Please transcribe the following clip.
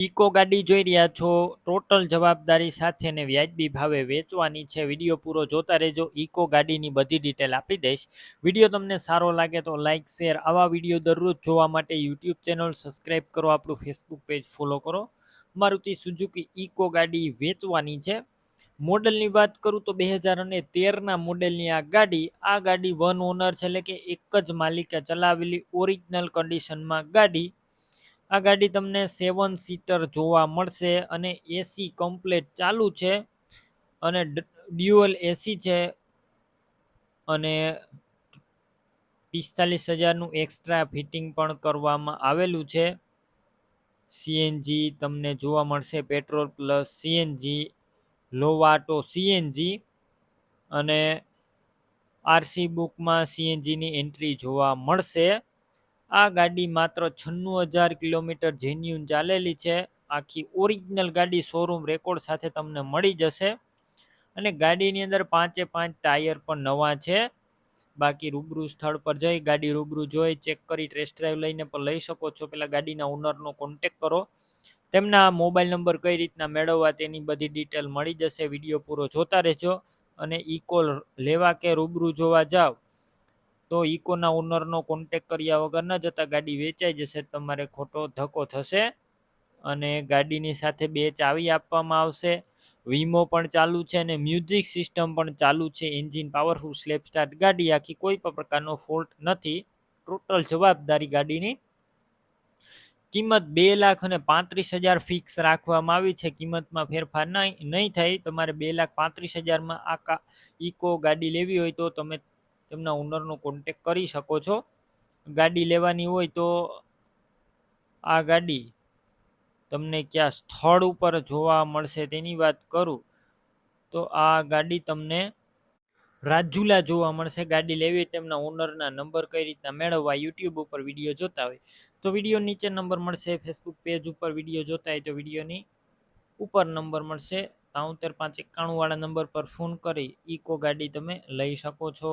Eco ગાડી જોઈ રહ્યા છો. ટોટલ જવાબદારી સાથે ને વ્યાજબી ભાવે વેચવાની છે. વીડિયો પૂરો જોતા રહેજો. ઇકો ગાડીની બધી ડિટેલ આપી દઈશ. વીડિયો તમને સારો લાગે તો લાઇક શેર આવા વીડિયો દરરોજ જોવા માટે યુટ્યુબ ચેનલ સબસ્ક્રાઈબ કરો. આપણું ફેસબુક પેજ ફોલો કરો. મારુતિ સુઝુકી ઇકો ગાડી વેચવાની છે. મોડલની વાત કરું તો બે હજાર અને તેરના મોડેલની આ ગાડી આ ગાડી વન ઓનર છે. એટલે કે એક જ માલિકે ચલાવેલી ઓરિજિનલ કન્ડિશનમાં ગાડી આ ગાડી તમને સેવન સીટર જોવા મળશે અને એસી કમ્પ્લેટ ચાલુ છે અને ડ્યુઅલ એસી છે અને પિસ્તાલીસ હજારનું એક્સ્ટ્રા ફિટિંગ પણ કરવામાં આવેલું છે. સીએનજી તમને જોવા મળશે petrol plus CNG Lovato CNG અને આરસી બુકમાં સીએનજીની એન્ટ્રી જોવા મળશે. આ ગાડી માત્ર છન્નું હજાર કિલોમીટર જેન્યુન ચાલેલી છે. આખી ઓરિજિનલ ગાડી શોરૂમ રેકોર્ડ સાથે તમને મળી જશે. અને ગાડીની અંદર પાંચે પાંચ ટાયર પણ નવા છે. બાકી રૂબરૂ સ્થળ પર જઈ ગાડી રૂબરૂ જોઈ, ચેક કરી ટેસ્ટ ડ્રાઈવ લઈને પણ લઈ શકો છો. પેલા ગાડીના ઓનરનો કોન્ટેક કરો. તેમના મોબાઈલ નંબર કઈ રીતના મેળવવા તેની બધી ડિટેલ મળી જશે. વીડિયો પૂરો જોતા રહેજો. અને ઇકો લેવા કે રૂબરૂ જોવા જાવ તો ઇકોના ઓનરનો કોન્ટેક કર્યા વગર ન જતા ગાડી વેચાઈ જશે, તમારે ખોટો ધક્કો થશે અને ગાડીની સાથે બે ચાવી આપવામાં આવશે. વીમો પણ ચાલુ છે અને મ્યુઝિક સિસ્ટમ પણ ચાલુ છે. એન્જિન પાવરફુલ સ્લેપ સ્ટાર્ટ, ગાડી આખી કોઈ પણ પ્રકારનો ફોલ્ટ નથી. ટોટલ જવાબદારી ગાડીની કિંમત બે લાખ અને પાંત્રીસ હજાર ફિક્સ રાખવામાં આવી છે. કિંમતમાં ફેરફાર નહીં નહીં થાય. તમારે બે લાખ પાંત્રીસ હજારમાં આ ઇકો ગાડી લેવી હોય તો તમે તેમના ઓનરનો કોન્ટેક કરી શકો છો. ગાડી લેવાની હોય તો આ ગાડી તમને ક્યાં સ્થળ ઉપર જોવા મળશે તેની વાત કરું. તો આ ગાડી તમને રાજુલા જોવા મળશે. ગાડી લેવી તેમના ઓનરના નંબર કઈ રીતના મેળવવા યુટ્યુબ ઉપર વીડિયો જોતા હોય. તો વીડિયો નીચે નંબર મળશે ફેસબુક પેજ ઉપર વીડિયો જોતા હોય તો વિડીયોની ઉપર નંબર મળશે. તાઉતેર પાંચ એકાણું વાળા નંબર પર ફોન કરી, ઈકો ગાડી તમે લઈ શકો છો.